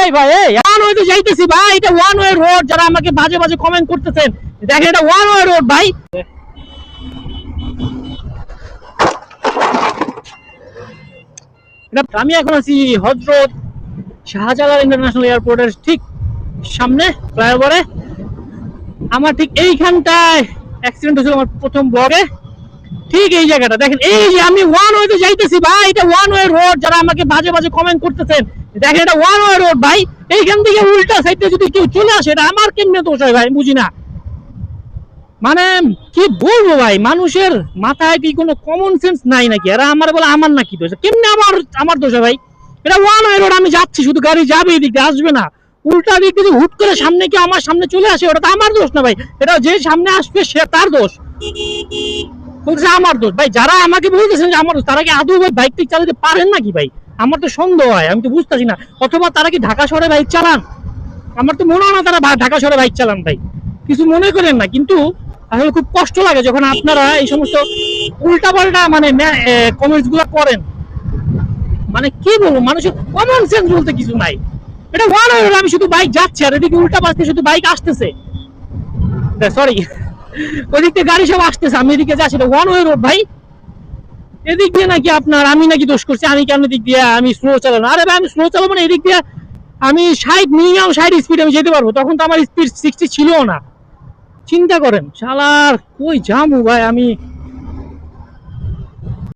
এই ভাই, এই ওয়ান ওয়ে যাইতেছি ভাই, এটা ওয়ান ওয়ে রোড যারা আমাকে কমেন্ট করতেছেন, দেখেন এটা ওয়ান ওয়ে রোড ভাই। আমি এখন আছি হজরত শাহজালাল ইন্টারন্যাশনাল এয়ারপোর্টের ঠিক সামনে ফ্লাইওভারে আমার ঠিক এইখানটায় অ্যাক্সিডেন্ট হয়েছিল আমার প্রথম ব্লগে ঠিক এই জায়গাটা। দেখেন, এই যে আমি ওয়ান ওয়েতে যাইতেছি ভাই, এটা ওয়ান ওয়ে রোড যারা আমাকে বাজে বাজে কমেন্ট করতেছেন, দেখেন এটা ওয়ান ওয়ে রোড ভাই, এইখান থেকে উল্টা সাইডে যদি কেউ চলে আসে, এটা আমার কেমনে দোষ হয় ভাই বুঝি না। মানে কি বলব ভাই, মানুষের মাথায় কি কোনো কমন সেন্স নাই নাকি? এরা আমার বলে আমার নাকি দোষ। কেমনে আমার আমার দোষ ভাই? এটা ওয়ান ওয়ে রোড আমি যাচ্ছি, শুধু গাড়ি যাবে এদিক আসবে না। উল্টা দিক থেকে হুট করে সামনে কি আমার সামনে চলে আসে, ওটা তো আমার দোষ না ভাই। এটা যে সামনে আসবে, সে তার দোষ। বলছে, আমার দোষ। ভাই, যারা আমাকে বলতেছেন যে আমার দোষ, তারা কি আদৌ ভাই বাইক চালাতে পারেন নাকি ভাই? আমার তো সন্দেহ হয়, আমি তো বুঝতেছি না। অথবা তারা কি ঢাকা শহরে বাইক চালান? আমার তো মনে হয় না তারা ঢাকা শহরে বাইক চালান ভাই। কিছু মনে করেন না, কিন্তু আসলে খুব কষ্ট লাগে যখন আপনারা এই সমস্ত উল্টাপাল্টা মানে কমেন্টসগুলো করেন। মানে কি বলব, মানুষের কমন সেন্স বলতে কিছু নাই। এটা ওয়ান আমি শুধু বাইক যাচ্ছি আর এদিকে উল্টা পাশে শুধু বাইক আসতেছে। সরি ওদিক গাড়ি সব আসতেছে, আমি এদিকে যাচ্ছি ওয়ান ওয়ে রোড ভাই। এদিক দিয়ে নাকি আপনার, আমি নাকি দোষ করছি, আমি কেন দিক দিয়ে, আমি স্লো চালানো আরে ভাই, আমি স্লো চালাবো না, এদিক দিয়ে আমি সাইড মিনিমাম সাইড স্পিড আমি যেতে পারব, তখন তো আমার স্পিড সিক্সটি ছিল না। চিন্তা করেন চালার কই যাব ভাই আমি?